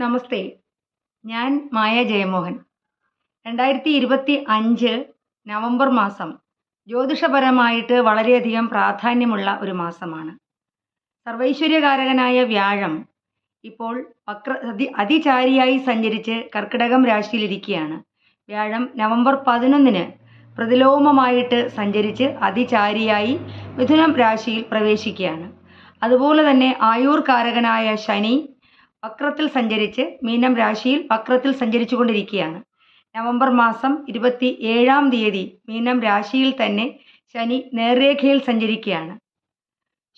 നമസ്തേ. ഞാൻ മായ ജയമോഹൻ. രണ്ടായിരത്തി ഇരുപത്തി അഞ്ച് നവംബർ മാസം ജ്യോതിഷപരമായിട്ട് വളരെയധികം പ്രാധാന്യമുള്ള ഒരു മാസമാണ്. സർവൈശ്വര്യകാരകനായ വ്യാഴം ഇപ്പോൾ വക്ര അതി അതിചാരിയായി സഞ്ചരിച്ച് കർക്കിടകം രാശിയിലിരിക്കുകയാണ്. വ്യാഴം നവംബർ പതിനൊന്നിന് പ്രതിലോമമായിട്ട് സഞ്ചരിച്ച് അതിചാരിയായി മിഥുനം രാശിയിൽ പ്രവേശിക്കുകയാണ്. അതുപോലെ തന്നെ ആയൂർകാരകനായ ശനി വക്രത്തിൽ സഞ്ചരിച്ച് മീനം രാശിയിൽ വക്രത്തിൽ സഞ്ചരിച്ചു കൊണ്ടിരിക്കുകയാണ് നവംബർ മാസം ഇരുപത്തി ഏഴാം തീയതി മീനം രാശിയിൽ തന്നെ ശനി നേർരേഖയിൽ സഞ്ചരിക്കുകയാണ്.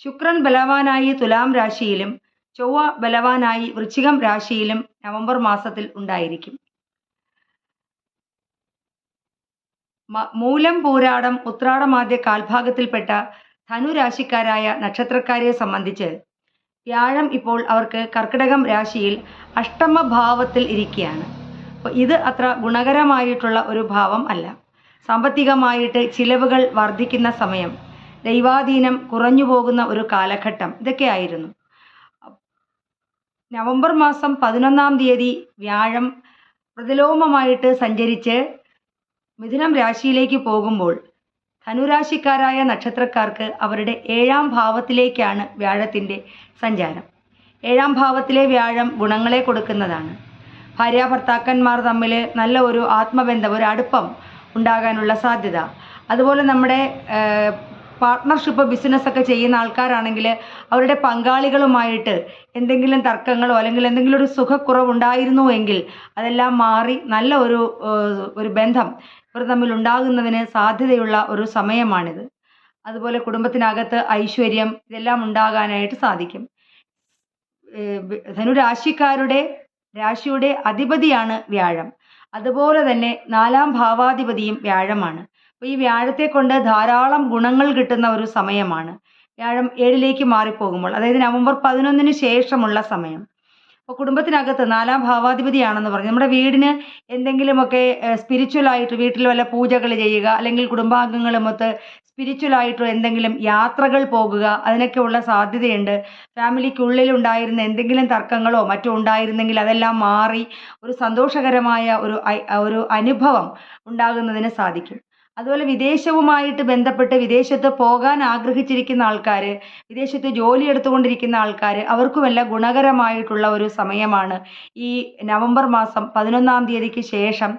ശുക്രൻ ബലവാനായി തുലാം രാശിയിലും ചൊവ്വ ബലവാനായി വൃശ്ചികം രാശിയിലും നവംബർ മാസത്തിൽ ഉണ്ടായിരിക്കും. മൂലം പൂരാടം ഉത്രാടമാദ്യ കാൽഭാഗത്തിൽപ്പെട്ട ധനുരാശിക്കാരായ നക്ഷത്രക്കാരെ സംബന്ധിച്ച് വ്യാഴം ഇപ്പോൾ അവർക്ക് കർക്കിടകം രാശിയിൽ അഷ്ടമ ഭാവത്തിൽ ഇരിക്കുകയാണ്. അപ്പോൾ ഇത് അത്ര ഗുണകരമായിട്ടുള്ള ഒരു ഭാവം അല്ല. സാമ്പത്തികമായിട്ട് ചിലവുകൾ വർദ്ധിക്കുന്ന സമയം ദൈവാധീനം കുറഞ്ഞു പോകുന്ന ഒരു കാലഘട്ടം ഇതൊക്കെ ആയിരുന്നു. നവംബർ മാസം പതിനൊന്നാം തീയതി വ്യാഴം പ്രതിലോമമായിട്ട് സഞ്ചരിച്ച് മിഥുനം രാശിയിലേക്ക് പോകുമ്പോൾ ധനുരാശിക്കാരായ നക്ഷത്രക്കാർക്ക് അവരുടെ ഏഴാം ഭാവത്തിലേക്കാണ് വ്യാഴത്തിന്റെ സഞ്ചാരം. ഏഴാം ഭാവത്തിലെ വ്യാഴം ഗുണങ്ങളെ കൊടുക്കുന്നതാണ്. ഭാര്യ ഭർത്താക്കന്മാർ തമ്മിൽ നല്ല ഒരു ആത്മബന്ധം ഒരു അടുപ്പം ഉണ്ടാകാനുള്ള സാധ്യത. അതുപോലെ നമ്മുടെ പാർട്ട്ണർഷിപ്പ് ബിസിനസ്സൊക്കെ ചെയ്യുന്ന ആൾക്കാരാണെങ്കിൽ അവരുടെ പങ്കാളികളുമായിട്ട് എന്തെങ്കിലും തർക്കങ്ങളോ അല്ലെങ്കിൽ എന്തെങ്കിലും ഒരു സുഖക്കുറവുണ്ടായിരുന്നു എങ്കിൽ അതെല്ലാം മാറി നല്ല ഒരു ഒരു ബന്ധം ഇവർ തമ്മിൽ ഉണ്ടാകുന്നതിന് സാധ്യതയുള്ള ഒരു സമയമാണിത്. അതുപോലെ കുടുംബത്തിനകത്ത് ഐശ്വര്യം ഇതെല്ലാം ഉണ്ടാകാനായിട്ട് സാധിക്കും. ധനുരാശിക്കാരുടെ രാശിയുടെ അധിപതിയാണ് വ്യാഴം. അതുപോലെ തന്നെ നാലാം ഭാവാധിപതിയും വ്യാഴമാണ്. അപ്പോൾ ഈ വ്യാഴത്തെ കൊണ്ട് ധാരാളം ഗുണങ്ങൾ കിട്ടുന്ന ഒരു സമയമാണ്. വ്യാഴം ഏഴിലേക്ക് മാറിപ്പോകുമ്പോൾ അതായത് നവംബർ പതിനൊന്നിന് ശേഷമുള്ള സമയം. അപ്പോൾ കുടുംബത്തിനകത്ത് നാലാം ഭാവാധിപതിയാണെന്ന് പറഞ്ഞു. നമ്മുടെ വീടിന് എന്തെങ്കിലുമൊക്കെ സ്പിരിച്വൽ ആയിട്ട് വീട്ടിൽ വല്ല പൂജകൾ ചെയ്യുക അല്ലെങ്കിൽ കുടുംബാംഗങ്ങളുമൊത്ത് സ്പിരിച്വൽ ആയിട്ട് എന്തെങ്കിലും യാത്രകൾ പോകുക അതിനൊക്കെ ഉള്ള സാധ്യതയുണ്ട്. ഫാമിലിക്കുള്ളിൽ ഉണ്ടായിരുന്ന എന്തെങ്കിലും തർക്കങ്ങളോ മറ്റോ ഉണ്ടായിരുന്നെങ്കിൽ അതെല്ലാം മാറി ഒരു സന്തോഷകരമായ ഒരു ഒരു അനുഭവം ഉണ്ടാകുന്നതിന് സാധിക്കും. അതുപോലെ വിദേശവുമായിട്ട് ബന്ധപ്പെട്ട് വിദേശത്ത് പോകാൻ ആഗ്രഹിച്ചിരിക്കുന്ന ആൾക്കാർ വിദേശത്ത് ജോലി എടുത്തുകൊണ്ടിരിക്കുന്ന ആൾക്കാർ അവർക്കുമെല്ലാം ഗുണകരമായിട്ടുള്ള ഒരു സമയമാണ് ഈ നവംബർ മാസം പതിനൊന്നാം തീയതിക്ക് ശേഷം.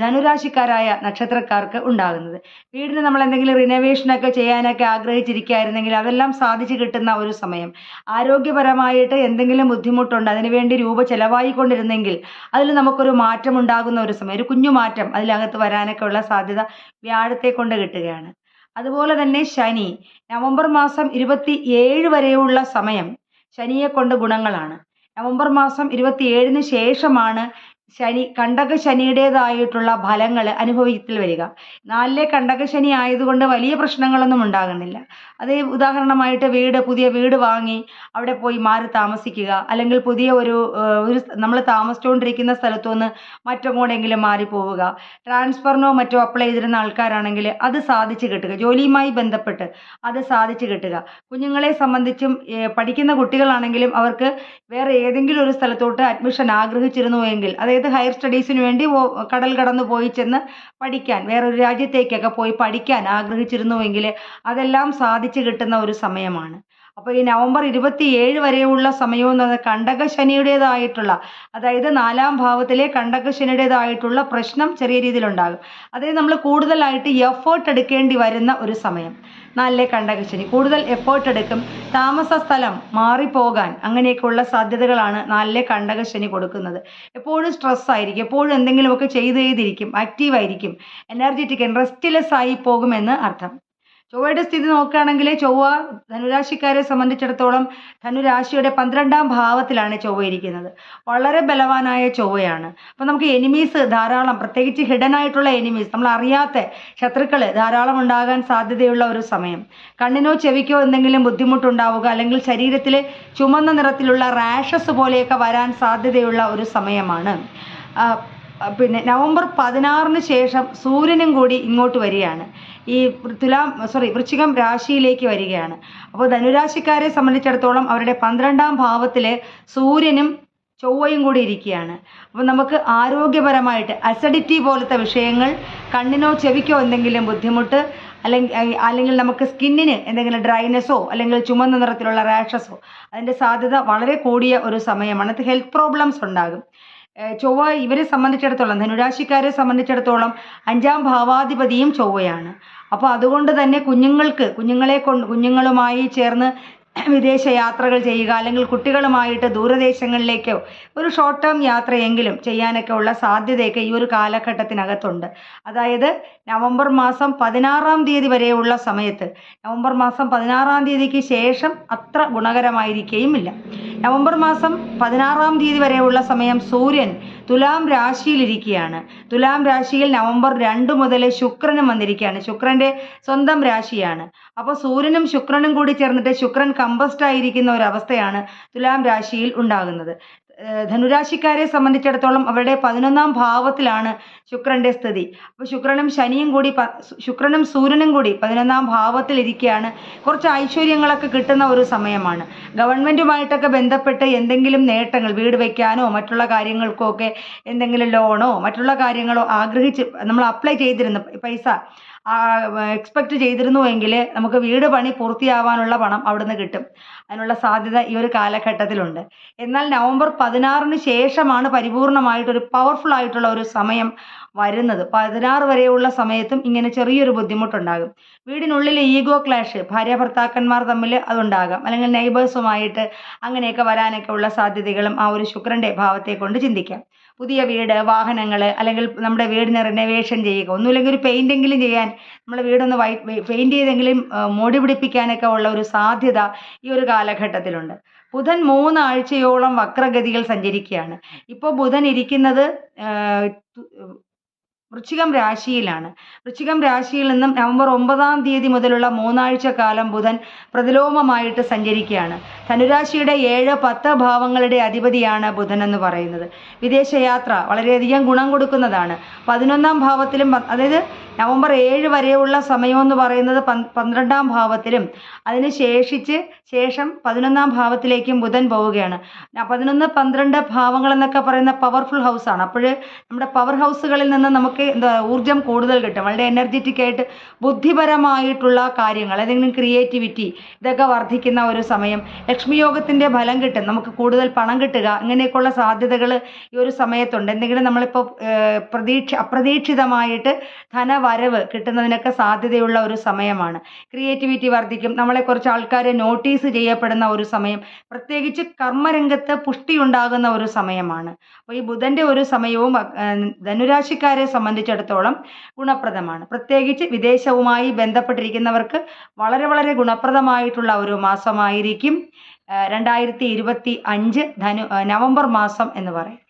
ധനുരാശിക്കാരായ നക്ഷത്രക്കാർക്ക് ഉണ്ടാകുന്നത്. വീടിന് നമ്മൾ എന്തെങ്കിലും റിനോവേഷനൊക്കെ ചെയ്യാനൊക്കെ ആഗ്രഹിച്ചിരിക്കുകയായിരുന്നെങ്കിൽ അതെല്ലാം സാധിച്ചു കിട്ടുന്ന ഒരു സമയം. ആരോഗ്യപരമായിട്ട് എന്തെങ്കിലും ബുദ്ധിമുട്ടുണ്ട് അതിനുവേണ്ടി രൂപ ചെലവായിക്കൊണ്ടിരുന്നെങ്കിൽ അതിൽ നമുക്കൊരു മാറ്റം ഉണ്ടാകുന്ന ഒരു സമയം ഒരു കുഞ്ഞു മാറ്റം അതിലകത്ത് വരാനൊക്കെ ഉള്ള സാധ്യത വ്യാഴത്തെ കൊണ്ട് കിട്ടുകയാണ്. അതുപോലെ തന്നെ ശനി. നവംബർ മാസം ഇരുപത്തി ഏഴ് വരെയുള്ള സമയം ശനിയെ കൊണ്ട് ഗുണങ്ങളാണ്. നവംബർ മാസം ഇരുപത്തി ഏഴിന് ശേഷമാണ് ശനി കണ്ടക ശനിയുടേതായിട്ടുള്ള ഫലങ്ങൾ അനുഭവത്തിൽ വരിക. നാലിലെ കണ്ടക ശനി ആയതുകൊണ്ട് വലിയ പ്രശ്നങ്ങളൊന്നും ഉണ്ടാകുന്നില്ല. അതേ ഉദാഹരണമായിട്ട് വീട് പുതിയ വീട് വാങ്ങി അവിടെ പോയി മാറി താമസിക്കുക. അല്ലെങ്കിൽ പുതിയ ഒരു ഒരു നമ്മൾ താമസിച്ചുകൊണ്ടിരിക്കുന്ന സ്ഥലത്തുനിന്ന് മറ്റെങ്ങോടെങ്കിലും മാറി പോവുക ട്രാൻസ്ഫറിനോ മറ്റോ അപ്ലൈ ചെയ്തിരുന്ന ആൾക്കാരാണെങ്കിൽ അത് സാധിച്ചു കിട്ടുക. ജോലിയുമായി ബന്ധപ്പെട്ട് അത് സാധിച്ചു കിട്ടുക. കുഞ്ഞുങ്ങളെ സംബന്ധിച്ചും പഠിക്കുന്ന കുട്ടികളാണെങ്കിലും അവർക്ക് വേറെ ഏതെങ്കിലും ഒരു സ്ഥലത്തോട്ട് അഡ്മിഷൻ ആഗ്രഹിച്ചിരുന്നു എങ്കിൽ അതായത് ഹയർ സ്റ്റഡീസിന് വേണ്ടി കടൽ കടന്നു പോയി ചെന്ന് പഠിക്കാൻ വേറൊരു രാജ്യത്തേക്കൊക്കെ പോയി പഠിക്കാൻ ആഗ്രഹിച്ചിരുന്നുവെങ്കിൽ അതെല്ലാം സാധിച്ചു കിട്ടുന്ന ഒരു സമയമാണ്. അപ്പോൾ ഈ നവംബർ ഇരുപത്തി ഏഴ് വരെയുള്ള സമയം എന്ന് പറഞ്ഞാൽ കണ്ടക ശനിയുടേതായിട്ടുള്ള അതായത് നാലാം ഭാവത്തിലെ കണ്ടകശനിയുടേതായിട്ടുള്ള പ്രശ്നം ചെറിയ രീതിയിൽ ഉണ്ടാകും അതായത് നമ്മൾ കൂടുതലായിട്ട് എഫേർട്ട് എടുക്കേണ്ടി വരുന്ന ഒരു സമയം. നാലിലെ കണ്ടകശനി. കൂടുതൽ എഫേർട്ട് എടുക്കും. താമസ സ്ഥലം മാറിപ്പോകാൻ അങ്ങനെയൊക്കെയുള്ള സാധ്യതകളാണ് നാലിലെ കണ്ടകശനി കൊടുക്കുന്നത്. എപ്പോഴും സ്ട്രെസ് ആയിരിക്കും. എപ്പോഴും എന്തെങ്കിലുമൊക്കെ ചെയ്ത് ചെയ്തിരിക്കും ആക്റ്റീവ് ആയിരിക്കും എനർജറ്റിക് റെസ്റ്റ്ലെസ് ആയി പോകുമെന്ന് അർത്ഥം. ചൊവ്വയുടെ സ്ഥിതി നോക്കുകയാണെങ്കിൽ ചൊവ്വ ധനുരാശിക്കാരെ സംബന്ധിച്ചിടത്തോളം ധനുരാശിയുടെ പന്ത്രണ്ടാം ഭാവത്തിലാണ് ചൊവ്വ ഇരിക്കുന്നത്. വളരെ ബലവാനായ ചൊവ്വയാണ്. അപ്പോൾ നമുക്ക് എനിമീസ് ധാരാളം പ്രത്യേകിച്ച് ഹിഡൻ ആയിട്ടുള്ള എനിമീസ് നമ്മൾ അറിയാത്ത ശത്രുക്കൾ ധാരാളം ഉണ്ടാകാൻ സാധ്യതയുള്ള ഒരു സമയം. കണ്ണിനോ ചെവിക്കോ എന്തെങ്കിലും ബുദ്ധിമുട്ടുണ്ടാവുക അല്ലെങ്കിൽ ശരീരത്തിൽ ചുമന്ന നിറത്തിലുള്ള റാഷസ് പോലെയൊക്കെ വരാൻ സാധ്യതയുള്ള ഒരു സമയമാണ്. പിന്നെ നവംബർ പതിനാറിന് ശേഷം സൂര്യനും കൂടി ഇങ്ങോട്ട് വരികയാണ്. ഈ തുലാം സോറി വൃശ്ചികം രാശിയിലേക്ക് വരികയാണ്. അപ്പോൾ ധനുരാശിക്കാരെ സംബന്ധിച്ചിടത്തോളം അവരുടെ പന്ത്രണ്ടാം ഭാവത്തിൽ സൂര്യനും ചൊവ്വയും കൂടി ഇരിക്കുകയാണ്. അപ്പോൾ നമുക്ക് ആരോഗ്യപരമായിട്ട് അസിഡിറ്റി പോലത്തെ വിഷയങ്ങൾ കണ്ണിനോ ചെവിക്കോ എന്തെങ്കിലും ബുദ്ധിമുട്ട് അല്ലെങ്കിൽ അല്ലെങ്കിൽ നമുക്ക് സ്കിന്നിന് എന്തെങ്കിലും ഡ്രൈനെസ്സോ അല്ലെങ്കിൽ ചുമന്ന നിറത്തിലുള്ള റാഷസോ അതിന്റെ സാധ്യത വളരെ കൂടിയ ഒരു സമയമാണ്. ഹെൽത്ത് പ്രോബ്ലംസ് ഉണ്ടാകും. ചൊവ്വ ഇവരെ സംബന്ധിച്ചിടത്തോളം ധനുരാശിക്കാരെ സംബന്ധിച്ചിടത്തോളം അഞ്ചാം ഭാവാധിപതിയും ചൊവ്വയാണ്. അപ്പോൾ അതുകൊണ്ട് തന്നെ കുഞ്ഞുങ്ങൾക്ക് കുഞ്ഞുങ്ങളെ കൊണ്ട് കുഞ്ഞുങ്ങളുമായി ചേർന്ന് വിദേശ യാത്രകൾ ചെയ്യുക അല്ലെങ്കിൽ കുട്ടികളുമായിട്ട് ദൂരദേശങ്ങളിലേക്കോ ഒരു ഷോർട്ട് ടേം യാത്രയെങ്കിലും ചെയ്യാനൊക്കെ ഉള്ള സാധ്യതയൊക്കെ ഈ ഒരു കാലഘട്ടത്തിനകത്തുണ്ട്. അതായത് നവംബർ മാസം പതിനാറാം തീയതി വരെയുള്ള സമയത്ത് നവംബർ മാസം പതിനാറാം തീയതിക്ക് ശേഷം അത്ര ഗുണകരമായിരിക്കുകയും ഇല്ല നവംബർ മാസം പതിനാറാം തീയതി വരെയുള്ള സമയം സൂര്യൻ തുലാം രാശിയിലിരിക്കുകയാണ്. തുലാം രാശിയിൽ നവംബർ രണ്ട് മുതൽ ശുക്രനും വന്നിരിക്കുകയാണ്. ശുക്രന്റെ സ്വന്തം രാശിയാണ്. അപ്പോൾ സൂര്യനും ശുക്രനും കൂടി ചേർന്നിട്ട് ശുക്രൻ കമ്പസ്റ്റ് ആയിരിക്കുന്ന ഒരവസ്ഥയാണ് തുലാം രാശിയിൽ ഉണ്ടാകുന്നത്. ധനുരാശിക്കാരെ സംബന്ധിച്ചിടത്തോളം അവരുടെ പതിനൊന്നാം ഭാവത്തിലാണ് ശുക്രന്റെ സ്ഥിതി. അപ്പോൾ ശുക്രനും ശനിയും കൂടി ശുക്രനും സൂര്യനും കൂടി പതിനൊന്നാം ഭാവത്തിൽ ഇരിക്കുകയാണ് കുറച്ച് ഐശ്വര്യങ്ങളൊക്കെ കിട്ടുന്ന ഒരു സമയമാണ്. ഗവൺമെന്റുമായിട്ടൊക്കെ ബന്ധപ്പെട്ട് എന്തെങ്കിലും നേട്ടങ്ങൾ വീട് വെക്കാനോ മറ്റുള്ള കാര്യങ്ങൾക്കോ ഒക്കെ എന്തെങ്കിലും ലോണോ മറ്റുള്ള കാര്യങ്ങളോ ആഗ്രഹിച്ച് നമ്മൾ അപ്ലൈ ചെയ്തിരുന്നു പൈസ എക്സ്പെക്റ്റ് ചെയ്തിരുന്നുവെങ്കിൽ നമുക്ക് വീട് പണി പൂർത്തിയാവാനുള്ള പണം അവിടുന്ന് കിട്ടും. അതിനുള്ള സാധ്യത ഈ ഒരു കാലഘട്ടത്തിലുണ്ട്. എന്നാൽ നവംബർ പതിനാറിന് ശേഷമാണ് പരിപൂർണമായിട്ടൊരു പവർഫുൾ ആയിട്ടുള്ള ഒരു സമയം വരുന്നത്. പതിനാറ് വരെയുള്ള സമയത്തും ഇങ്ങനെ ചെറിയൊരു ബുദ്ധിമുട്ടുണ്ടാകും. വീടിനുള്ളിൽ ഈഗോ ക്ലാഷ് ഭാര്യ ഭർത്താക്കന്മാർ തമ്മിൽ അതുണ്ടാകാം. അല്ലെങ്കിൽ നെയ്ബേഴ്സുമായിട്ട് അങ്ങനെയൊക്കെ വരാനൊക്കെ ഉള്ള സാധ്യതകളും ആ ഒരു ശുക്രന്റെ ഭാവത്തെ കൊണ്ട് ചിന്തിക്കാം. പുതിയ വീട് വാഹനങ്ങൾ അല്ലെങ്കിൽ നമ്മുടെ വീടിന് റിനോവേഷൻ ചെയ്യുക. ഒന്നുമില്ലെങ്കിൽ ഒരു പെയിന്റെങ്കിലും ചെയ്യാൻ നമ്മുടെ വീടൊന്ന് വൈറ്റ് പെയിന്റ് ചെയ്തെങ്കിലും മോടി പിടിപ്പിക്കാനൊക്കെ ഉള്ള ഒരു സാധ്യത ഈ ഒരു കാലഘട്ടത്തിലുണ്ട്. ബുധൻ മൂന്നാഴ്ചയോളം വക്രഗതികൾ സഞ്ചരിക്കുകയാണ്. ഇപ്പോൾ ബുധൻ ഇരിക്കുന്നത് വൃശ്ചികം രാശിയിലാണ്. വൃശ്ചികം രാശിയിൽ നിന്നും നവംബർ ഒമ്പതാം തീയതി മുതലുള്ള മൂന്നാഴ്ച കാലം ബുധൻ പ്രതിലോമമായിട്ട് സഞ്ചരിക്കുകയാണ്. ധനുരാശിയുടെ ഏഴ് പത്ത് ഭാവങ്ങളുടെ അധിപതിയാണ് ബുധൻ എന്ന് പറയുന്നത്. വിദേശയാത്ര വളരെയധികം ഗുണം കൊടുക്കുന്നതാണ്. പതിനൊന്നാം ഭാവത്തിലും അതായത് നവംബർ ഏഴ് വരെയുള്ള സമയമെന്ന് പറയുന്നത് പന്ത്രണ്ടാം ഭാവത്തിലും അതിന് ശേഷിച്ച് ശേഷം പതിനൊന്നാം ഭാവത്തിലേക്കും ബുധൻ പോവുകയാണ്. പതിനൊന്ന് പന്ത്രണ്ട് ഭാവങ്ങൾ എന്നൊക്കെ പറയുന്ന പവർഫുൾ ഹൗസാണ് അപ്പോൾ നമ്മുടെ പവർ ഹൗസുകളിൽ നിന്ന് നമുക്ക് എന്താ ഊർജം കൂടുതൽ കിട്ടും. വളരെ എനർജറ്റിക് ആയിട്ട് ബുദ്ധിപരമായിട്ടുള്ള കാര്യങ്ങൾ ഏതെങ്കിലും ക്രിയേറ്റിവിറ്റി ഇതൊക്കെ വർദ്ധിക്കുന്ന ഒരു സമയം. ലക്ഷ്മി യോഗത്തിന്റെ ഫലം കിട്ടും. നമുക്ക് കൂടുതൽ പണം കിട്ടുക ഇങ്ങനെയൊക്കെയുള്ള സാധ്യതകൾ ഈ ഒരു സമയത്തുണ്ട്. എന്തെങ്കിലും നമ്മളിപ്പോൾ പ്രതീക്ഷ അപ്രതീക്ഷിതമായിട്ട് ധനവരവ് കിട്ടുന്നതിനൊക്കെ സാധ്യതയുള്ള ഒരു സമയമാണ്. ക്രിയേറ്റിവിറ്റി വർദ്ധിക്കും. നമ്മളെ കുറച്ച് ആൾക്കാരെ നോട്ടീസ് ചെയ്യപ്പെടുന്ന ഒരു സമയം. പ്രത്യേകിച്ച് കർമ്മരംഗത്ത് പുഷ്ടി ഉണ്ടാകുന്ന ഒരു സമയമാണ്. അപ്പോൾ ഈ ബുധന്റെ ഒരു സമയവും ധനുരാശിക്കാരെ സംബന്ധിച്ചിടത്തോളം ഗുണപ്രദമാണ്. പ്രത്യേകിച്ച് വിദേശവുമായി ബന്ധപ്പെട്ടിരിക്കുന്നവർക്ക് വളരെ വളരെ ഗുണപ്രദമായിട്ടുള്ള ഒരു മാസമായിരിക്കും രണ്ടായിരത്തി ഇരുപത്തി അഞ്ച് ധനു നവംബർ മാസം എന്ന് പറയും.